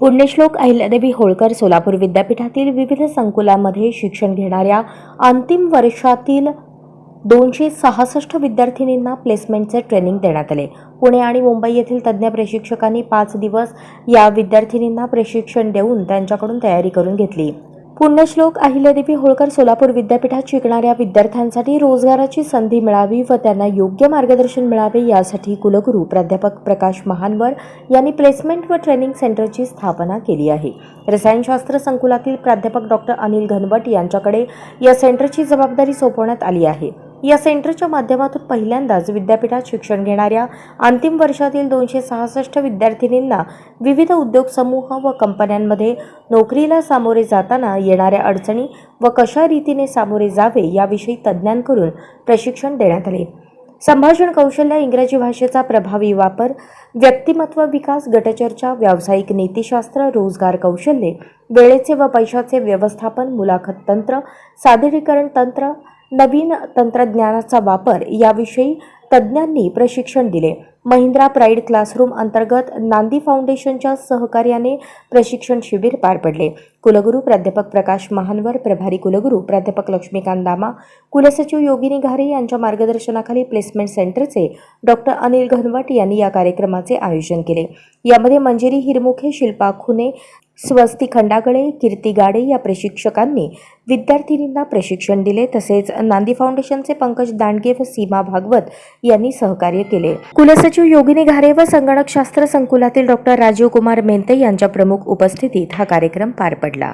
पुण्यश्लोक अहिल्यादेवी होळकर सोलापूर विद्यापीठातील विविध संकुलामध्ये शिक्षण घेणाऱ्या अंतिम वर्षातील दोनशे सहासष्ट विद्यार्थिनींना प्लेसमेंटचे ट्रेनिंग देण्यात आले. पुणे आणि मुंबई येथील तज्ज्ञ प्रशिक्षकांनी पाच दिवस या विद्यार्थिनींना प्रशिक्षण देऊन त्यांच्याकडून तयारी करून घेतली. पुण्यश्लोक अहिल्यादेवी होळकर सोलापूर विद्यापीठात शिकणाऱ्या विद्यार्थ्यांसाठी रोजगाराची संधी मिळावी व त्यांना योग्य मार्गदर्शन मिळावे यासाठी कुलगुरू प्राध्यापक प्रकाश महानवर यांनी प्लेसमेंट व ट्रेनिंग सेंटरची स्थापना केली आहे. रसायनशास्त्र संकुलातील प्राध्यापक डॉक्टर अनिल घनवट यांच्याकडे या सेंटरची जबाबदारी सोपवण्यात आली आहे. या सेंटरच्या माध्यमातून पहिल्यांदाच विद्यापीठात शिक्षण घेणाऱ्या अंतिम वर्षातील दोनशे सहासष्ट विद्यार्थिनींना विविध उद्योग समूह व कंपन्यांमध्ये नोकरीला सामोरे जाताना येणाऱ्या अडचणी व कशा रीतीने सामोरे जावे याविषयी तज्ज्ञांकडून प्रशिक्षण देण्यात आले. संभाषण कौशल्य इंग्रजी भाषेचा प्रभावी वापर व्यक्तिमत्व विकास गटचर्चा व्यावसायिक नीतिशास्त्र रोजगार कौशल्ये वेळेचे व पैशाचे व्यवस्थापन मुलाखत तंत्र सादरीकरण तंत्र नवीन तंत्रज्ञानाचा वापर याविषयी तज्ज्ञांनी प्रशिक्षण दिले. महिंद्रा प्राईड क्लासरूम अंतर्गत नांदी फाउंडेशनच्या सहकार्याने प्रशिक्षण शिबिर पार पडले. कुलगुरू प्राध्यापक प्रकाश महानवर प्रभारी कुलगुरू प्राध्यापक लक्ष्मीकांत दामा कुलसचिव योगिनी घारे यांच्या मार्गदर्शनाखाली प्लेसमेंट सेंटरचे डॉक्टर अनिल घनवट यांनी या कार्यक्रमाचे आयोजन केले. यामध्ये मंजिरी हिरमुखे शिल्पा खुने स्वस्ती खंडागळे कीर्ती गाडे या प्रशिक्षकांनी विद्यार्थिनींना प्रशिक्षण दिले. तसेच नांदी फाउंडेशनचे पंकज दांडगे व सीमा भागवत यांनी सहकार्य केले. कुलसचिव योगिनी घारे व संगणकशास्त्र संकुलातील डॉक्टर राजीव कुमार मेंते यांच्या प्रमुख उपस्थितीत हा कार्यक्रम पार पडला.